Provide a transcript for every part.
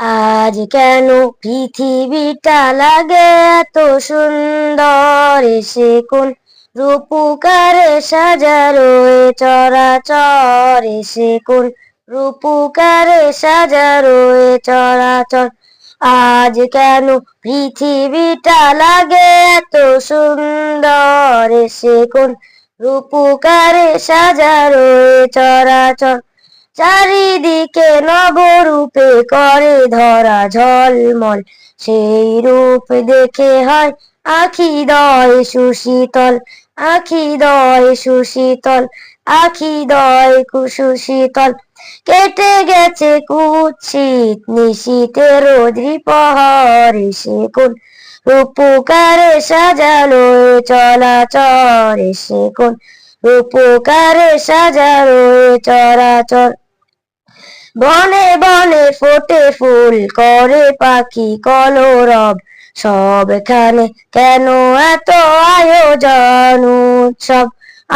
আজ কেন পৃথিবীটা লাগে এত সুন্দর? এসে কোন রূপুকারে সাজারো এ চরাচর। এসে কোন রূপুকারে সাজারো এ চরাচর। আজ কেন পৃথিবীটা লাগে এত সুন্দর? এসে কোন রূপুকারে সাজারো এ চরাচর। চারিদিকে নবরূপে করে ধরা ঝলমল। সেই রূপ দেখে হয় আখি দয় সুশীতল, আখি দয় সুশীতল, আখি দয় কুসুশীতল কেটে গেছে কুৎসিত নিশীতের দ্রিপহর এসে কোন রূপকারে সাজালো চলাচর এসে কোন রূপকারে সাজা রয়ে চরাচর। বনে বনে ফোটে ফুল, করে পাখি কলরব। সবখানে কেন এত আয়োজন উৎসব?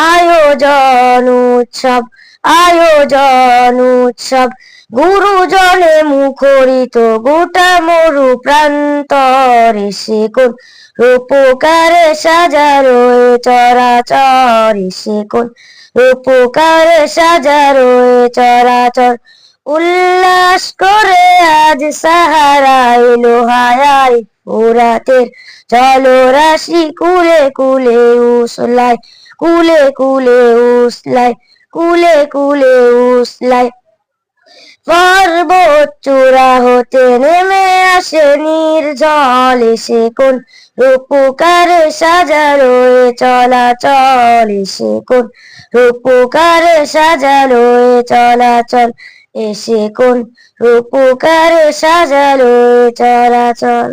আয়োজন উৎসব আয়োজন উৎসব। গুরুজনে মুখরিত গোটা মরু প্রান্তর এসে কোন রূপকারে এ চরাচর এসে কোন রূপকারে সাজারো চরাচর। উল্লাস করে আজ সাহারা লোহায় ওরাতের। চলো রাশি কুলে কুলে উসলাই কুলে কুলে উসলাই কুলে কুলে উসলাই। পর্বত চূড়া হতে নেমে আসে নির্জল এসে কোন। রূপকারে সাজারো এ চলাচল এসে কোন। রূপকারে সাজালো এ চলাচল এসে কোন। রূপকারে সাজালো এ চলাচল।